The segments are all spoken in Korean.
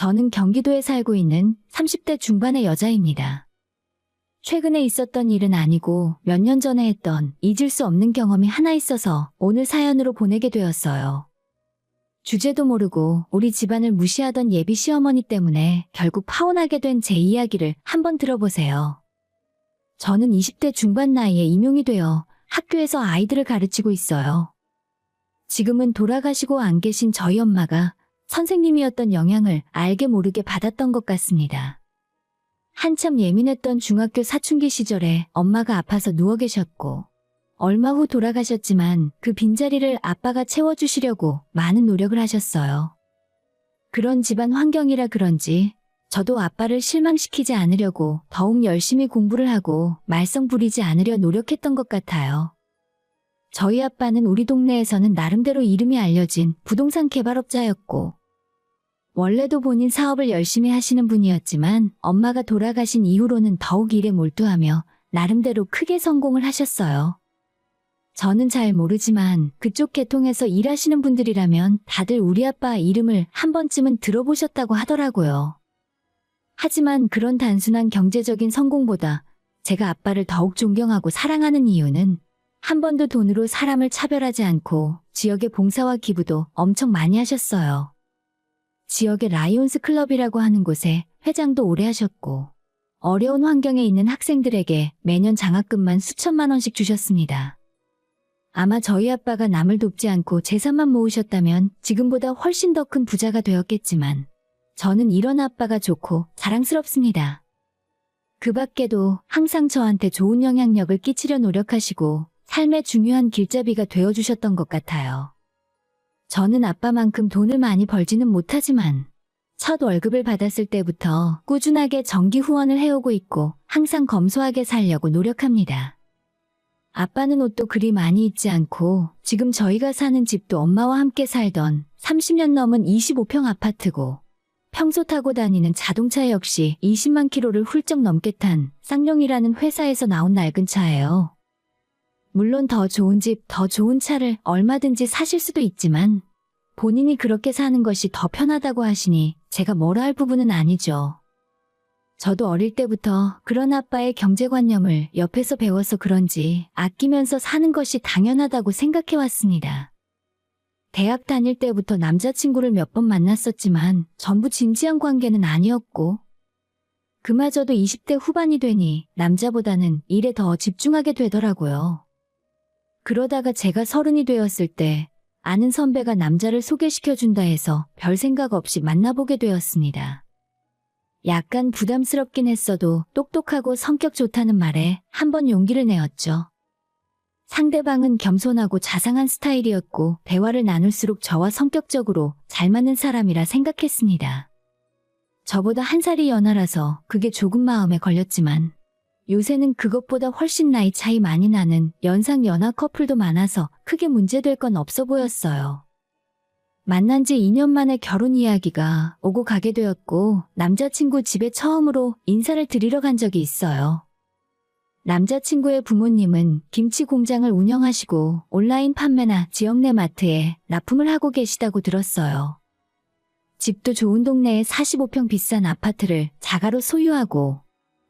저는 경기도에 살고 있는 30대 중반의 여자입니다. 최근에 있었던 일은 아니고 몇 년 전에 했던 잊을 수 없는 경험이 하나 있어서 오늘 사연으로 보내게 되었어요. 주제도 모르고 우리 집안을 무시하던 예비 시어머니 때문에 결국 파혼하게 된 제 이야기를 한번 들어보세요. 저는 20대 중반 나이에 임용이 되어 학교에서 아이들을 가르치고 있어요. 지금은 돌아가시고 안 계신 저희 엄마가 선생님이었던 영향을 알게 모르게 받았던 것 같습니다. 한참 예민했던 중학교 사춘기 시절에 엄마가 아파서 누워 계셨고, 얼마 후 돌아가셨지만 그 빈자리를 아빠가 채워주시려고 많은 노력을 하셨어요. 그런 집안 환경이라 그런지 저도 아빠를 실망시키지 않으려고 더욱 열심히 공부를 하고 말썽 부리지 않으려 노력했던 것 같아요. 저희 아빠는 우리 동네에서는 나름대로 이름이 알려진 부동산 개발업자였고, 원래도 본인 사업을 열심히 하시는 분이었지만 엄마가 돌아가신 이후로는 더욱 일에 몰두하며 나름대로 크게 성공을 하셨어요. 저는 잘 모르지만 그쪽 계통에서 일하시는 분들이라면 다들 우리 아빠 이름을 한 번쯤은 들어보셨다고 하더라고요. 하지만 그런 단순한 경제적인 성공보다 제가 아빠를 더욱 존경하고 사랑하는 이유는 한 번도 돈으로 사람을 차별하지 않고 지역의 봉사와 기부도 엄청 많이 하셨어요. 지역의 라이온스 클럽이라고 하는 곳에 회장도 오래 하셨고, 어려운 환경에 있는 학생들에게 매년 장학금만 수천만 원씩 주셨습니다. 아마 저희 아빠가 남을 돕지 않고 재산만 모으셨다면 지금보다 훨씬 더 큰 부자가 되었겠지만, 저는 이런 아빠가 좋고 자랑스럽습니다. 그 밖에도 항상 저한테 좋은 영향력을 끼치려 노력하시고 삶의 중요한 길잡이가 되어주셨던 것 같아요. 저는 아빠만큼 돈을 많이 벌지는 못하지만 첫 월급을 받았을 때부터 꾸준하게 정기 후원을 해오고 있고 항상 검소하게 살려고 노력합니다. 아빠는 옷도 그리 많이 입지 않고 지금 저희가 사는 집도 엄마와 함께 살던 30년 넘은 25평 아파트고 평소 타고 다니는 자동차 역시 20만 킬로를 훌쩍 넘게 탄 쌍용이라는 회사에서 나온 낡은 차예요. 물론 더 좋은 집, 더 좋은 차를 얼마든지 사실 수도 있지만 본인이 그렇게 사는 것이 더 편하다고 하시니 제가 뭐라 할 부분은 아니죠. 저도 어릴 때부터 그런 아빠의 경제관념을 옆에서 배워서 그런지 아끼면서 사는 것이 당연하다고 생각해 왔습니다. 대학 다닐 때부터 남자친구를 몇 번 만났었지만 전부 진지한 관계는 아니었고 그마저도 20대 후반이 되니 남자보다는 일에 더 집중하게 되더라고요. 그러다가 제가 서른이 되었을 때 아는 선배가 남자를 소개시켜준다 해서 별 생각 없이 만나보게 되었습니다. 약간 부담스럽긴 했어도 똑똑하고 성격 좋다는 말에 한번 용기를 내었죠. 상대방은 겸손하고 자상한 스타일이었고 대화를 나눌수록 저와 성격적으로 잘 맞는 사람이라 생각했습니다. 저보다 한 살이 연하라서 그게 조금 마음에 걸렸지만 요새는 그것보다 훨씬 나이 차이 많이 나는 연상 연하 커플도 많아서 크게 문제될 건 없어 보였어요. 만난 지 2년 만에 결혼 이야기가 오고 가게 되었고 남자친구 집에 처음으로 인사를 드리러 간 적이 있어요. 남자친구의 부모님은 김치 공장을 운영하시고 온라인 판매나 지역 내 마트에 납품을 하고 계시다고 들었어요. 집도 좋은 동네에 45평 비싼 아파트를 자가로 소유하고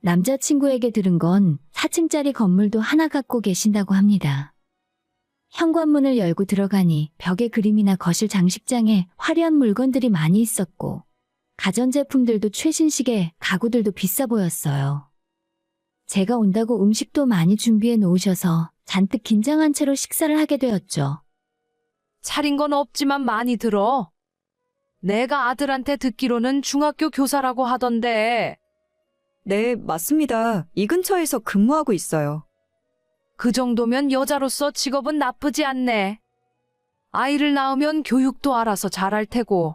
남자친구에게 들은 건 4층짜리 건물도 하나 갖고 계신다고 합니다. 현관문을 열고 들어가니 벽에 그림이나 거실 장식장에 화려한 물건들이 많이 있었고 가전제품들도 최신식의 가구들도 비싸 보였어요. 제가 온다고 음식도 많이 준비해 놓으셔서 잔뜩 긴장한 채로 식사를 하게 되었죠. 차린 건 없지만 많이 들어. 내가 아들한테 듣기로는 중학교 교사라고 하던데 네, 맞습니다. 이 근처에서 근무하고 있어요. 그 정도면 여자로서 직업은 나쁘지 않네. 아이를 낳으면 교육도 알아서 잘할 테고.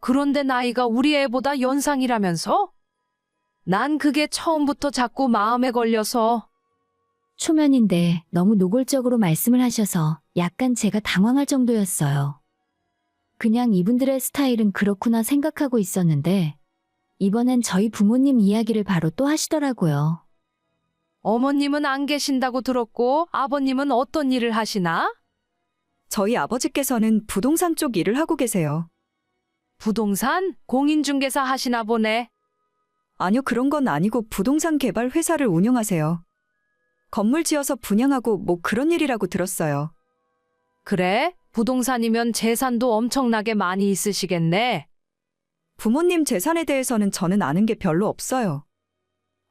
그런데 나이가 우리 애보다 연상이라면서? 난 그게 처음부터 자꾸 마음에 걸려서 초면인데 너무 노골적으로 말씀을 하셔서 약간 제가 당황할 정도였어요. 그냥 이분들의 스타일은 그렇구나 생각하고 있었는데 이번엔 저희 부모님 이야기를 바로 또 하시더라고요. 어머님은 안 계신다고 들었고 아버님은 어떤 일을 하시나? 저희 아버지께서는 부동산 쪽 일을 하고 계세요. 부동산 공인중개사 하시나 보네. 아니요, 그런 건 아니고 부동산 개발 회사를 운영하세요. 건물 지어서 분양하고 뭐 그런 일이라고 들었어요. 그래? 부동산이면 재산도 엄청나게 많이 있으시겠네. 부모님 재산에 대해서는 저는 아는 게 별로 없어요.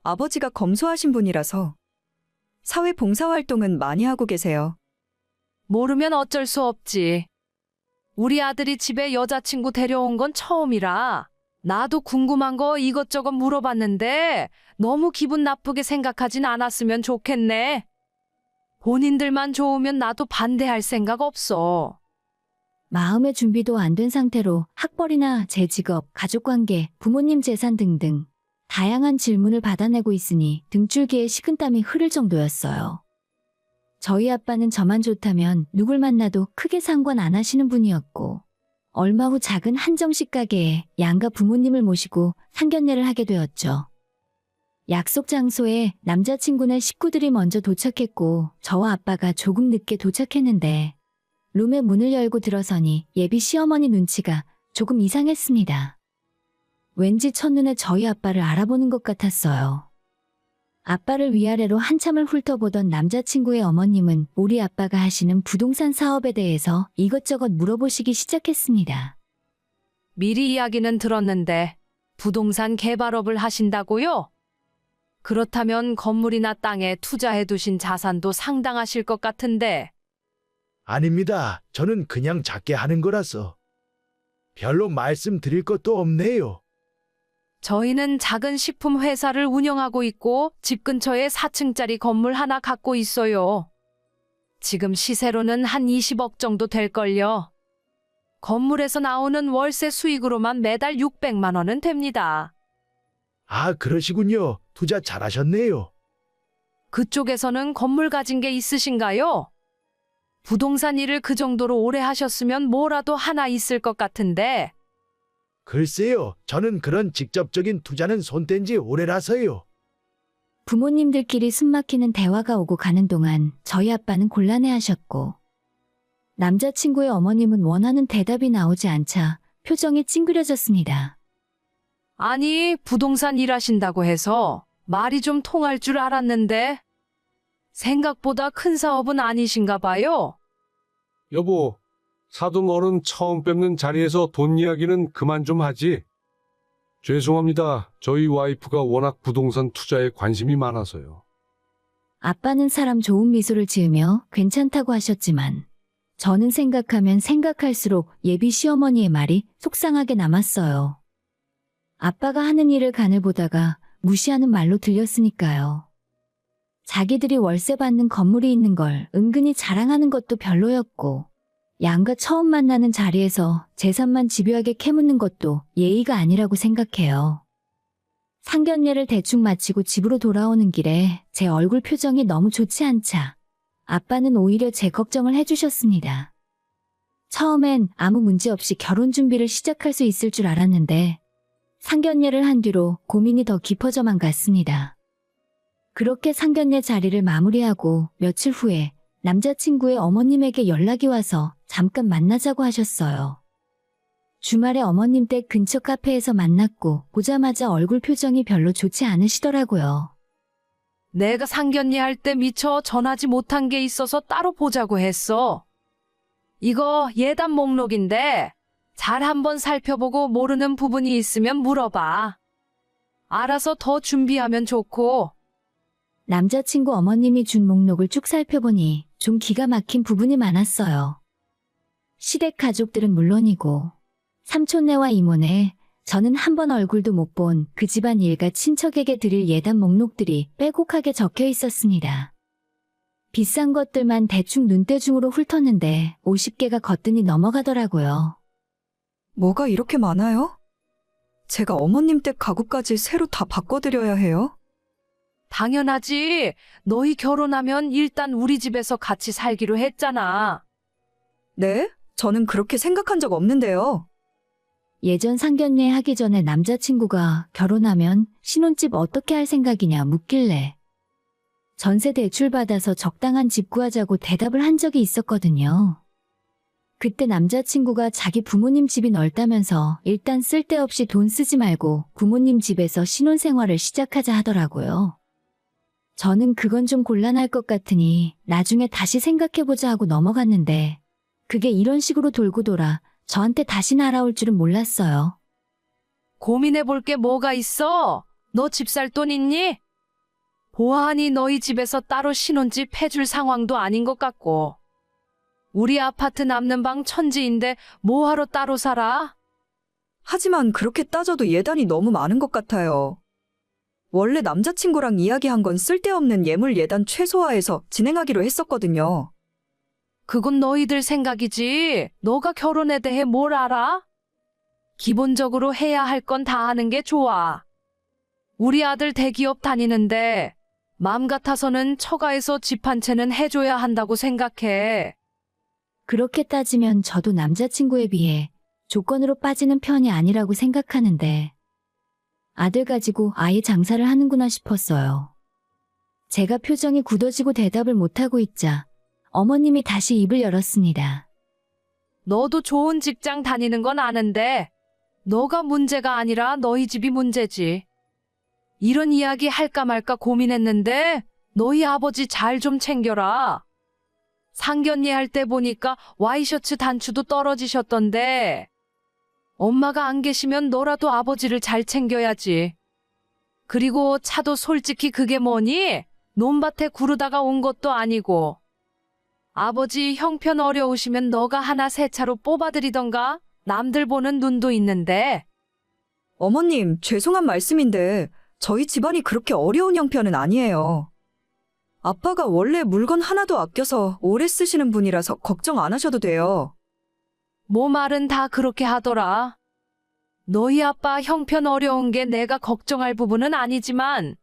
아버지가 검소하신 분이라서 사회 봉사 활동은 많이 하고 계세요. 모르면 어쩔 수 없지. 우리 아들이 집에 여자친구 데려온 건 처음이라 나도 궁금한 거 이것저것 물어봤는데 너무 기분 나쁘게 생각하진 않았으면 좋겠네. 본인들만 좋으면 나도 반대할 생각 없어. 마음의 준비도 안 된 상태로 학벌이나 제 직업, 가족관계, 부모님 재산 등등 다양한 질문을 받아내고 있으니 등줄기에 식은땀이 흐를 정도였어요. 저희 아빠는 저만 좋다면 누굴 만나도 크게 상관 안 하시는 분이었고 얼마 후 작은 한정식 가게에 양가 부모님을 모시고 상견례를 하게 되었죠. 약속 장소에 남자친구네 식구들이 먼저 도착했고 저와 아빠가 조금 늦게 도착했는데 룸의 문을 열고 들어서니 예비 시어머니 눈치가 조금 이상했습니다. 왠지 첫눈에 저희 아빠를 알아보는 것 같았어요. 아빠를 위아래로 한참을 훑어보던 남자친구의 어머님은 우리 아빠가 하시는 부동산 사업에 대해서 이것저것 물어보시기 시작했습니다. 미리 이야기는 들었는데 부동산 개발업을 하신다고요? 그렇다면 건물이나 땅에 투자해 두신 자산도 상당하실 것 같은데 아닙니다. 저는 그냥 작게 하는 거라서. 별로 말씀드릴 것도 없네요. 저희는 작은 식품 회사를 운영하고 있고 집 근처에 4층짜리 건물 하나 갖고 있어요. 지금 시세로는 한 20억 정도 될걸요. 건물에서 나오는 월세 수익으로만 매달 600만 원은 됩니다. 아, 그러시군요. 투자 잘하셨네요. 그쪽에서는 건물 가진 게 있으신가요? 부동산 일을 그 정도로 오래 하셨으면 뭐라도 하나 있을 것 같은데 글쎄요. 저는 그런 직접적인 투자는 손댄 지 오래라서요. 부모님들끼리 숨막히는 대화가 오고 가는 동안 저희 아빠는 곤란해하셨고 남자친구의 어머님은 원하는 대답이 나오지 않자 표정이 찡그려졌습니다. 아니 부동산 일하신다고 해서 말이 좀 통할 줄 알았는데 생각보다 큰 사업은 아니신가 봐요. 여보, 사돈 어른 처음 뵙는 자리에서 돈 이야기는 그만 좀 하지. 죄송합니다. 저희 와이프가 워낙 부동산 투자에 관심이 많아서요. 아빠는 사람 좋은 미소를 지으며 괜찮다고 하셨지만 저는 생각하면 생각할수록 예비 시어머니의 말이 속상하게 남았어요. 아빠가 하는 일을 간을 보다가 무시하는 말로 들렸으니까요. 자기들이 월세 받는 건물이 있는 걸 은근히 자랑하는 것도 별로였고 양가 처음 만나는 자리에서 재산만 집요하게 캐묻는 것도 예의가 아니라고 생각해요. 상견례를 대충 마치고 집으로 돌아오는 길에 제 얼굴 표정이 너무 좋지 않자 아빠는 오히려 제 걱정을 해주셨습니다. 처음엔 아무 문제 없이 결혼 준비를 시작할 수 있을 줄 알았는데 상견례를 한 뒤로 고민이 더 깊어져만 갔습니다. 그렇게 상견례 자리를 마무리하고 며칠 후에 남자친구의 어머님에게 연락이 와서 잠깐 만나자고 하셨어요. 주말에 어머님 댁 근처 카페에서 만났고 보자마자 얼굴 표정이 별로 좋지 않으시더라고요. 내가 상견례 할 때 미처 전하지 못한 게 있어서 따로 보자고 했어. 이거 예단 목록인데 잘 한번 살펴보고 모르는 부분이 있으면 물어봐. 알아서 더 준비하면 좋고 남자친구 어머님이 준 목록을 쭉 살펴보니 좀 기가 막힌 부분이 많았어요. 시댁 가족들은 물론이고 삼촌네와 이모네, 저는 한 번 얼굴도 못 본 그 집안 일가 친척에게 드릴 예단 목록들이 빼곡하게 적혀 있었습니다. 비싼 것들만 대충 눈대중으로 훑었는데 50개가 거뜬히 넘어가더라고요. 뭐가 이렇게 많아요? 제가 어머님 댁 가구까지 새로 다 바꿔드려야 해요? 당연하지. 너희 결혼하면 일단 우리 집에서 같이 살기로 했잖아. 네? 저는 그렇게 생각한 적 없는데요. 예전 상견례 하기 전에 남자친구가 결혼하면 신혼집 어떻게 할 생각이냐 묻길래 전세 대출 받아서 적당한 집 구하자고 대답을 한 적이 있었거든요. 그때 남자친구가 자기 부모님 집이 넓다면서 일단 쓸데없이 돈 쓰지 말고 부모님 집에서 신혼생활을 시작하자 하더라고요. 저는 그건 좀 곤란할 것 같으니 나중에 다시 생각해보자 하고 넘어갔는데 그게 이런 식으로 돌고 돌아 저한테 다시 날아올 줄은 몰랐어요. 고민해 볼 게 뭐가 있어? 너 집 살 돈 있니? 보아하니 너희 집에서 따로 신혼집 해줄 상황도 아닌 것 같고. 우리 아파트 남는 방 천지인데 뭐하러 따로 살아? 하지만 그렇게 따져도 예단이 너무 많은 것 같아요. 원래 남자친구랑 이야기한 건 쓸데없는 예물 예단 최소화해서 진행하기로 했었거든요. 그건 너희들 생각이지. 너가 결혼에 대해 뭘 알아? 기본적으로 해야 할 건 다 하는 게 좋아. 우리 아들 대기업 다니는데 맘 같아서는 처가에서 집 한 채는 해줘야 한다고 생각해. 그렇게 따지면 저도 남자친구에 비해 조건으로 빠지는 편이 아니라고 생각하는데 아들 가지고 아예 장사를 하는구나 싶었어요. 제가 표정이 굳어지고 대답을 못하고 있자 어머님이 다시 입을 열었습니다. 너도 좋은 직장 다니는 건 아는데 너가 문제가 아니라 너희 집이 문제지. 이런 이야기 할까 말까 고민했는데 너희 아버지 잘 좀 챙겨라. 상견례 할 때 보니까 와이셔츠 단추도 떨어지셨던데 엄마가 안 계시면 너라도 아버지를 잘 챙겨야지. 그리고 차도 솔직히 그게 뭐니? 논밭에 구르다가 온 것도 아니고. 아버지 형편 어려우시면 너가 하나 새 차로 뽑아드리던가? 남들 보는 눈도 있는데. 어머님, 죄송한 말씀인데 저희 집안이 그렇게 어려운 형편은 아니에요. 아빠가 원래 물건 하나도 아껴서 오래 쓰시는 분이라서 걱정 안 하셔도 돼요. 뭐 말은 다 그렇게 하더라. 너희 아빠 형편 어려운 게 내가 걱정할 부분은 아니지만,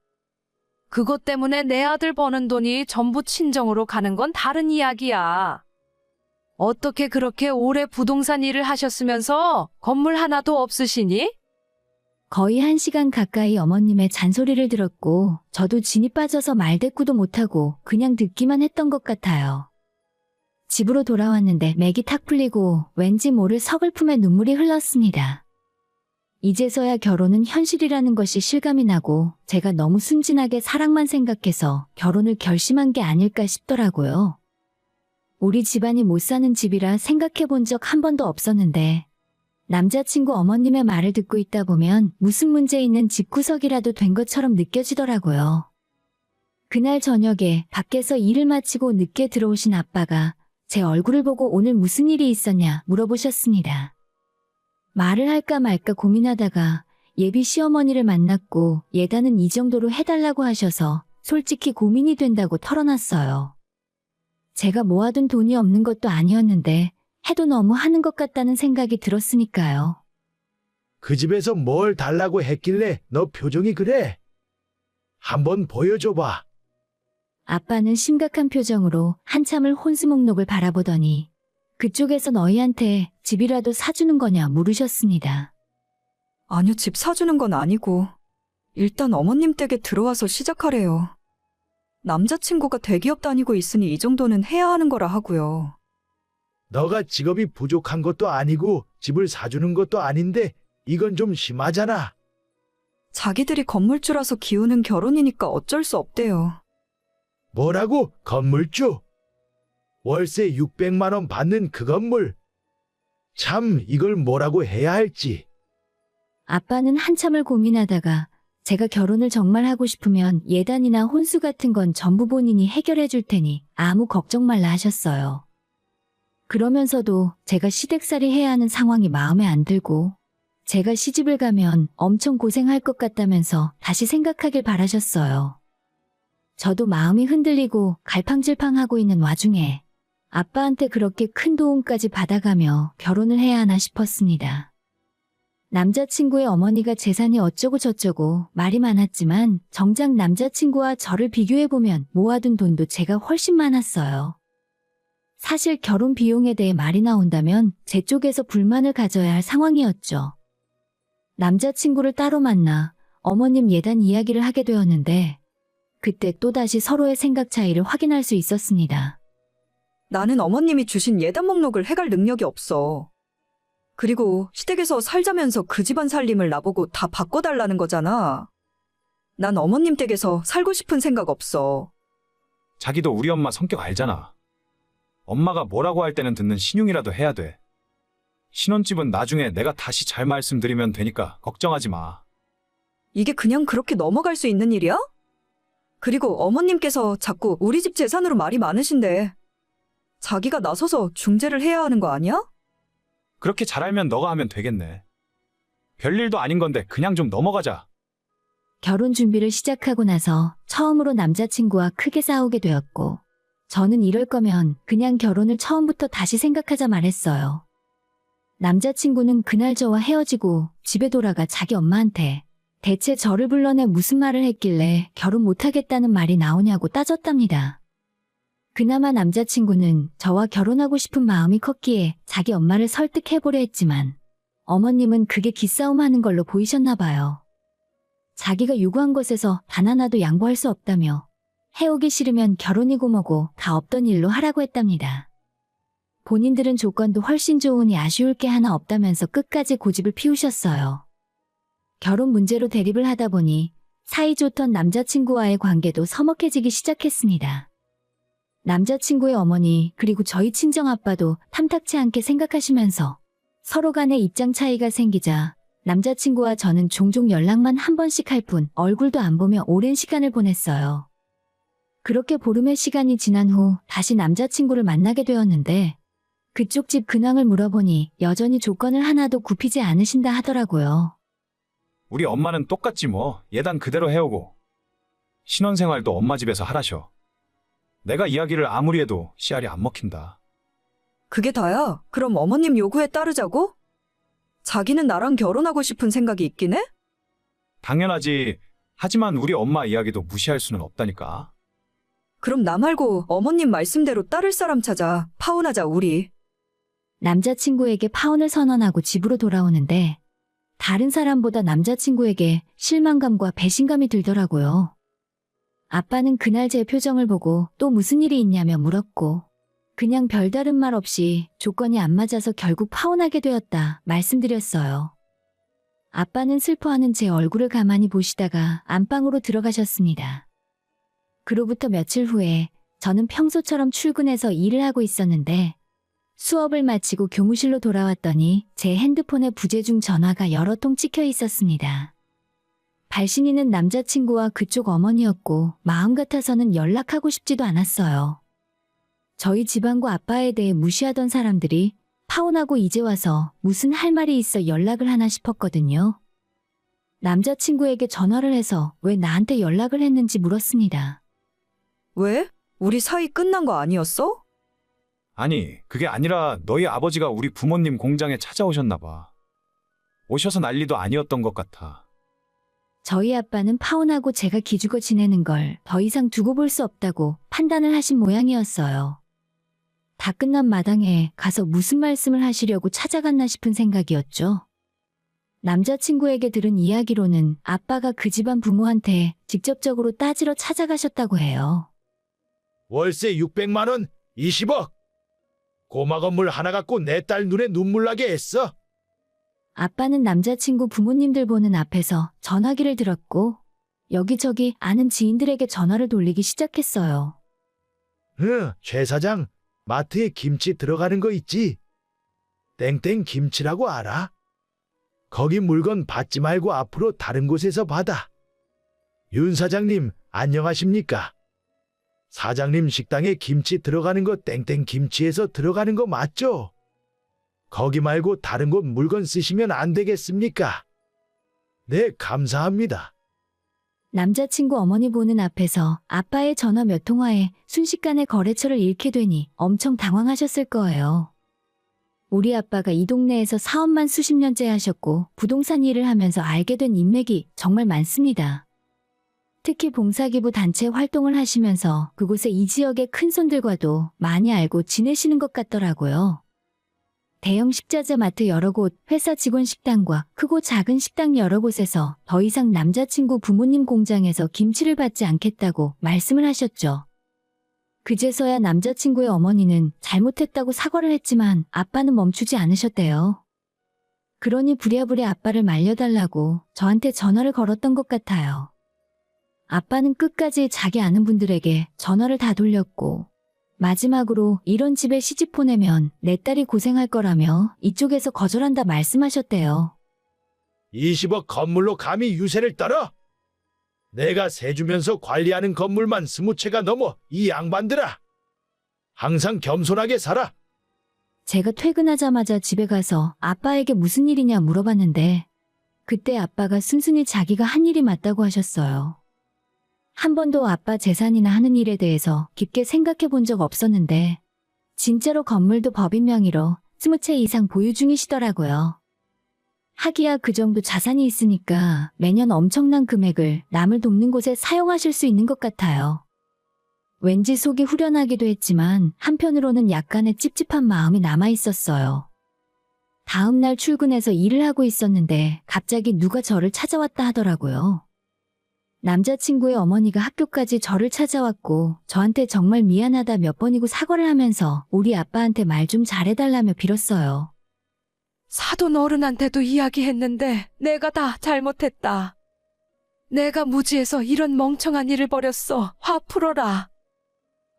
그것 때문에 내 아들 버는 돈이 전부 친정으로 가는 건 다른 이야기야. 어떻게 그렇게 오래 부동산 일을 하셨으면서 건물 하나도 없으시니? 거의 한 시간 가까이 어머님의 잔소리를 들었고 저도 진이 빠져서 말대꾸도 못하고 그냥 듣기만 했던 것 같아요. 집으로 돌아왔는데 맥이 탁 풀리고 왠지 모를 서글픔에 눈물이 흘렀습니다. 이제서야 결혼은 현실이라는 것이 실감이 나고 제가 너무 순진하게 사랑만 생각해서 결혼을 결심한 게 아닐까 싶더라고요. 우리 집안이 못 사는 집이라 생각해 본 적 한 번도 없었는데 남자친구 어머님의 말을 듣고 있다 보면 무슨 문제 있는 집구석이라도 된 것처럼 느껴지더라고요. 그날 저녁에 밖에서 일을 마치고 늦게 들어오신 아빠가 제 얼굴을 보고 오늘 무슨 일이 있었냐 물어보셨습니다. 말을 할까 말까 고민하다가 예비 시어머니를 만났고 예단은 이 정도로 해달라고 하셔서 솔직히 고민이 된다고 털어놨어요. 제가 모아둔 돈이 없는 것도 아니었는데 해도 너무 하는 것 같다는 생각이 들었으니까요. 그 집에서 뭘 달라고 했길래 너 표정이 그래? 한번 보여줘봐. 아빠는 심각한 표정으로 한참을 혼수 목록을 바라보더니 그쪽에서 너희한테 집이라도 사주는 거냐 물으셨습니다. 아니요, 집 사주는 건 아니고 일단 어머님 댁에 들어와서 시작하래요. 남자친구가 대기업 다니고 있으니 이 정도는 해야 하는 거라 하고요. 너가 직업이 부족한 것도 아니고 집을 사주는 것도 아닌데 이건 좀 심하잖아. 자기들이 건물주라서 기우는 결혼이니까 어쩔 수 없대요. 뭐라고? 건물주? 월세 600만 원 받는 그 건물. 참 이걸 뭐라고 해야 할지. 아빠는 한참을 고민하다가 제가 결혼을 정말 하고 싶으면 예단이나 혼수 같은 건 전부 본인이 해결해 줄 테니 아무 걱정 말라 하셨어요. 그러면서도 제가 시댁살이 해야 하는 상황이 마음에 안 들고 제가 시집을 가면 엄청 고생할 것 같다면서 다시 생각하길 바라셨어요. 저도 마음이 흔들리고 갈팡질팡하고 있는 와중에 아빠한테 그렇게 큰 도움까지 받아가며 결혼을 해야 하나 싶었습니다. 남자친구의 어머니가 재산이 어쩌고 저쩌고 말이 많았지만 정작 남자친구와 저를 비교해보면 모아둔 돈도 제가 훨씬 많았어요. 사실 결혼 비용에 대해 말이 나온다면 제 쪽에서 불만을 가져야 할 상황이었죠. 남자친구를 따로 만나 어머님 예단 이야기를 하게 되었는데 그때 또다시 서로의 생각 차이를 확인할 수 있었습니다. 나는 어머님이 주신 예단 목록을 해갈 능력이 없어. 그리고 시댁에서 살자면서 그 집안 살림을 나보고 다 바꿔달라는 거잖아. 난 어머님 댁에서 살고 싶은 생각 없어. 자기도 우리 엄마 성격 알잖아. 엄마가 뭐라고 할 때는 듣는 신용이라도 해야 돼. 신혼집은 나중에 내가 다시 잘 말씀드리면 되니까 걱정하지 마. 이게 그냥 그렇게 넘어갈 수 있는 일이야? 그리고 어머님께서 자꾸 우리 집 재산으로 말이 많으신데 자기가 나서서 중재를 해야 하는 거 아니야? 그렇게 잘 알면 너가 하면 되겠네. 별일도 아닌 건데 그냥 좀 넘어가자. 결혼 준비를 시작하고 나서 처음으로 남자친구와 크게 싸우게 되었고, 저는 이럴 거면 그냥 결혼을 처음부터 다시 생각하자 말했어요. 남자친구는 그날 저와 헤어지고 집에 돌아가 자기 엄마한테 대체 저를 불러내 무슨 말을 했길래 결혼 못하겠다는 말이 나오냐고 따졌답니다. 그나마 남자친구는 저와 결혼하고 싶은 마음이 컸기에 자기 엄마를 설득해보려 했지만 어머님은 그게 기싸움 하는 걸로 보이셨나 봐요. 자기가 요구한 것에서 단 하나도 양보할 수 없다며 해오기 싫으면 결혼이고 뭐고 다 없던 일로 하라고 했답니다. 본인들은 조건도 훨씬 좋으니 아쉬울 게 하나 없다면서 끝까지 고집을 피우셨어요. 결혼 문제로 대립을 하다 보니 사이좋던 남자친구와의 관계도 서먹해지기 시작했습니다. 남자친구의 어머니 그리고 저희 친정아빠도 탐탁치 않게 생각하시면서 서로 간의 입장 차이가 생기자 남자친구와 저는 종종 연락만 한 번씩 할 뿐 얼굴도 안 보며 오랜 시간을 보냈어요. 그렇게 보름의 시간이 지난 후 다시 남자친구를 만나게 되었는데 그쪽 집 근황을 물어보니 여전히 조건을 하나도 굽히지 않으신다 하더라고요. 우리 엄마는 똑같지 뭐. 예단 그대로 해오고. 신혼생활도 엄마 집에서 하라셔. 내가 이야기를 아무리 해도 씨알이 안 먹힌다. 그게 다야? 그럼 어머님 요구에 따르자고? 자기는 나랑 결혼하고 싶은 생각이 있긴 해? 당연하지. 하지만 우리 엄마 이야기도 무시할 수는 없다니까. 그럼 나 말고 어머님 말씀대로 따를 사람 찾아 파혼하자 우리. 남자친구에게 파혼을 선언하고 집으로 돌아오는데 다른 사람보다 남자친구에게 실망감과 배신감이 들더라고요. 아빠는 그날 제 표정을 보고 또 무슨 일이 있냐며 물었고 그냥 별다른 말 없이 조건이 안 맞아서 결국 파혼하게 되었다 말씀드렸어요. 아빠는 슬퍼하는 제 얼굴을 가만히 보시다가 안방으로 들어가셨습니다. 그로부터 며칠 후에 저는 평소처럼 출근해서 일을 하고 있었는데 수업을 마치고 교무실로 돌아왔더니 제 핸드폰에 부재중 전화가 여러 통 찍혀 있었습니다. 발신인은 남자친구와 그쪽 어머니였고 마음 같아서는 연락하고 싶지도 않았어요. 저희 집안과 아빠에 대해 무시하던 사람들이 파혼하고 이제 와서 무슨 할 말이 있어 연락을 하나 싶었거든요. 남자친구에게 전화를 해서 왜 나한테 연락을 했는지 물었습니다. 왜? 우리 사이 끝난 거 아니었어? 아니, 그게 아니라 너희 아버지가 우리 부모님 공장에 찾아오셨나 봐. 오셔서 난리도 아니었던 것 같아. 저희 아빠는 파혼하고 제가 기죽어 지내는 걸 더 이상 두고 볼 수 없다고 판단을 하신 모양이었어요. 다 끝난 마당에 가서 무슨 말씀을 하시려고 찾아갔나 싶은 생각이었죠. 남자친구에게 들은 이야기로는 아빠가 그 집안 부모한테 직접적으로 따지러 찾아가셨다고 해요. 월세 600만 원, 20억. 고마 건물 하나 갖고 내 딸 눈에 눈물 나게 했어. 아빠는 남자친구 부모님들 보는 앞에서 전화기를 들었고 여기저기 아는 지인들에게 전화를 돌리기 시작했어요. 응, 최 사장, 마트에 김치 들어가는 거 있지? 땡땡 김치라고 알아? 거기 물건 받지 말고 앞으로 다른 곳에서 받아. 윤 사장님, 안녕하십니까? 사장님 식당에 김치 들어가는 거 땡땡 김치에서 들어가는 거 맞죠? 거기 말고 다른 곳 물건 쓰시면 안 되겠습니까? 네, 감사합니다. 남자친구 어머니 보는 앞에서 아빠의 전화 몇 통화에 순식간에 거래처를 잃게 되니 엄청 당황하셨을 거예요. 우리 아빠가 이 동네에서 사업만 수십 년째 하셨고 부동산 일을 하면서 알게 된 인맥이 정말 많습니다. 특히 봉사기부 단체 활동을 하시면서 그곳의 이 지역의 큰 손들과도 많이 알고 지내시는 것 같더라고요. 대형 식자재 마트 여러 곳, 회사 직원 식당과 크고 작은 식당 여러 곳에서 더 이상 남자친구 부모님 공장에서 김치를 받지 않겠다고 말씀을 하셨죠. 그제서야 남자친구의 어머니는 잘못했다고 사과를 했지만 아빠는 멈추지 않으셨대요. 그러니 부랴부랴 아빠를 말려달라고 저한테 전화를 걸었던 것 같아요. 아빠는 끝까지 자기 아는 분들에게 전화를 다 돌렸고, 마지막으로 이런 집에 시집 보내면 내 딸이 고생할 거라며 이쪽에서 거절한다 말씀하셨대요. 20억 건물로 감히 유세를 떨어? 내가 세 주면서 관리하는 건물만 스무 채가 넘어 이 양반들아. 항상 겸손하게 살아. 제가 퇴근하자마자 집에 가서 아빠에게 무슨 일이냐 물어봤는데, 그때 아빠가 순순히 자기가 한 일이 맞다고 하셨어요. 한 번도 아빠 재산이나 하는 일에 대해서 깊게 생각해 본 적 없었는데, 진짜로 건물도 법인 명의로 스무 채 이상 보유 중이시더라고요. 하기야 그 정도 자산이 있으니까 매년 엄청난 금액을 남을 돕는 곳에 사용하실 수 있는 것 같아요. 왠지 속이 후련하기도 했지만 한편으로는 약간의 찝찝한 마음이 남아 있었어요. 다음 날 출근해서 일을 하고 있었는데 갑자기 누가 저를 찾아왔다 하더라고요. 남자친구의 어머니가 학교까지 저를 찾아왔고 저한테 정말 미안하다 몇 번이고 사과를 하면서 우리 아빠한테 말 좀 잘해달라며 빌었어요. 사돈 어른한테도 이야기했는데 내가 다 잘못했다. 내가 무지해서 이런 멍청한 일을 벌였어. 화 풀어라.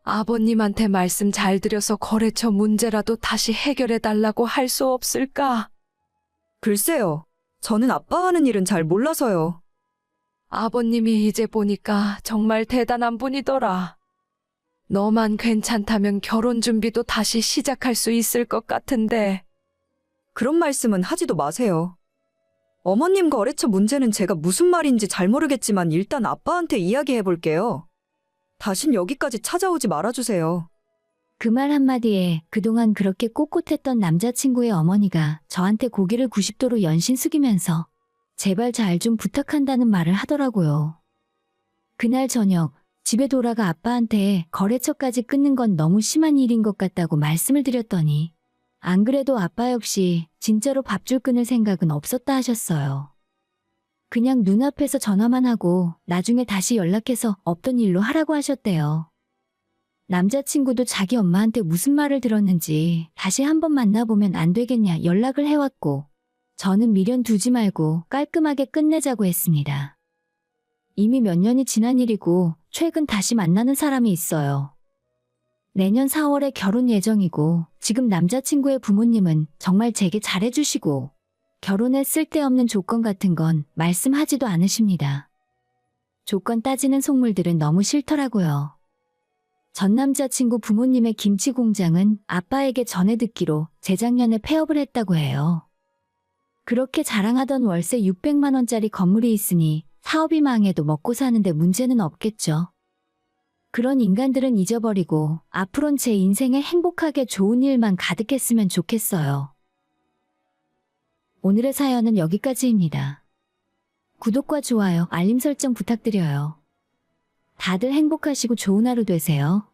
아버님한테 말씀 잘 드려서 거래처 문제라도 다시 해결해 달라고 할 수 없을까? 글쎄요. 저는 아빠 하는 일은 잘 몰라서요. 아버님이 이제 보니까 정말 대단한 분이더라. 너만 괜찮다면 결혼 준비도 다시 시작할 수 있을 것 같은데. 그런 말씀은 하지도 마세요. 어머님 거래처 문제는 제가 무슨 말인지 잘 모르겠지만 일단 아빠한테 이야기해 볼게요. 다신 여기까지 찾아오지 말아주세요. 그 말 한마디에 그동안 그렇게 꼿꼿했던 남자친구의 어머니가 저한테 고개를 90도로 연신 숙이면서 제발 잘 좀 부탁한다는 말을 하더라고요. 그날 저녁 집에 돌아가 아빠한테 거래처까지 끊는 건 너무 심한 일인 것 같다고 말씀을 드렸더니 안 그래도 아빠 역시 진짜로 밥줄 끊을 생각은 없었다 하셨어요. 그냥 눈앞에서 전화만 하고 나중에 다시 연락해서 없던 일로 하라고 하셨대요. 남자친구도 자기 엄마한테 무슨 말을 들었는지 다시 한번 만나보면 안 되겠냐 연락을 해왔고 저는 미련 두지 말고 깔끔하게 끝내자고 했습니다. 이미 몇 년이 지난 일이고 최근 다시 만나는 사람이 있어요. 내년 4월에 결혼 예정이고 지금 남자친구의 부모님은 정말 제게 잘해주시고 결혼에 쓸데없는 조건 같은 건 말씀하지도 않으십니다. 조건 따지는 속물들은 너무 싫더라고요. 전 남자친구 부모님의 김치 공장은 아빠에게 전해 듣기로 재작년에 폐업을 했다고 해요. 그렇게 자랑하던 월세 600만 원짜리 건물이 있으니 사업이 망해도 먹고 사는데 문제는 없겠죠. 그런 인간들은 잊어버리고 앞으론 제 인생에 행복하게 좋은 일만 가득했으면 좋겠어요. 오늘의 사연은 여기까지입니다. 구독과 좋아요, 알림 설정 부탁드려요. 다들 행복하시고 좋은 하루 되세요.